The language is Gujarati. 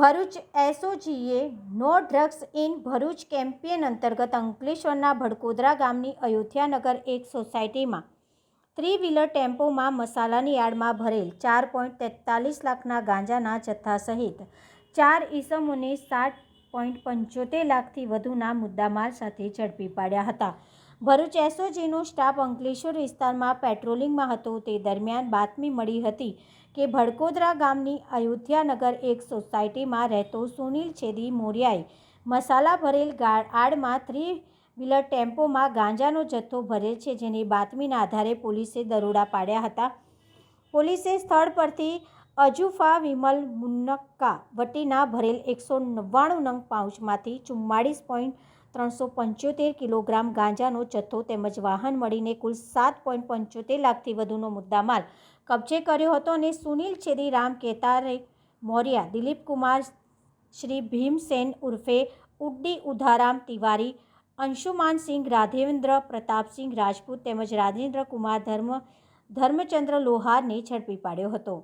Bharuch એસઓજીએ no drugs in Bharuch campaign અંતર્ગત અંકલેશ્વરના ભડકોદરા ગામની અયોધ્યાનગર એક સોસાયટીમાં થ્રી વ્હીલર ટેમ્પોમાં મસાલાની યાર્ડમાં ભરેલ ચાર પોઈન્ટ તેતાલીસ લાખના ગાંજાના જથ્થા સહિત ચાર ઈસમોને સાત પોઈન્ટ પંચોતેર લાખથી વધુના મુદ્દામાલ સાથે ઝડપી પાડ્યા હતા. ભરૂચ એસઓજીનો સ્ટાફ અંકલેશ્વર વિસ્તારમાં પેટ્રોલિંગમાં હતો. તે દરમિયાન બાતમી મળી હતી કે ભડકોદરા ગામની અયોધ્યાનગર એક સોસાયટીમાં રહેતો સુનિલ છેદી મોરિયાએ મસાલા ભરેલ આડમાં થ્રી વ્હીલર ટેમ્પોમાં ગાંજાનો જથ્થો ભરેલ છે જેની બાતમીના આધારે પોલીસે દરોડા પાડ્યા હતા. પોલીસે સ્થળ પરથી અજુફા વિમલ મુન્નક્કા વટીના ભરેલ એકસો નવ્વાણું નંગ પાઉચમાંથી ચુમ્માળીસ પોઈન્ટ ત્રણસો પંચોતેર કિલોગ્રામ ગાંજાનો જથ્થો તેમજ વાહન મળીને કુલ સાત પોઈન્ટ પંચોતેર લાખથી વધુનો મુદ્દામાલ કબજે કર્યો હતો અને સુનિલ છેદી રામ કેતારે મૌર્યા દિલીપ કુમાર શ્રી ભીમસેન ઉર્ફે ઉડ્ડી ઉધારામ તિવારી, અંશુમાન સિંઘ રાધેન્દ્ર પ્રતાપસિંહ રાજપૂત તેમજ રાજેન્દ્ર કુમાર ધર્મ, ધર્મચંદ્ર લોહારને ઝડપી પાડ્યો હતો.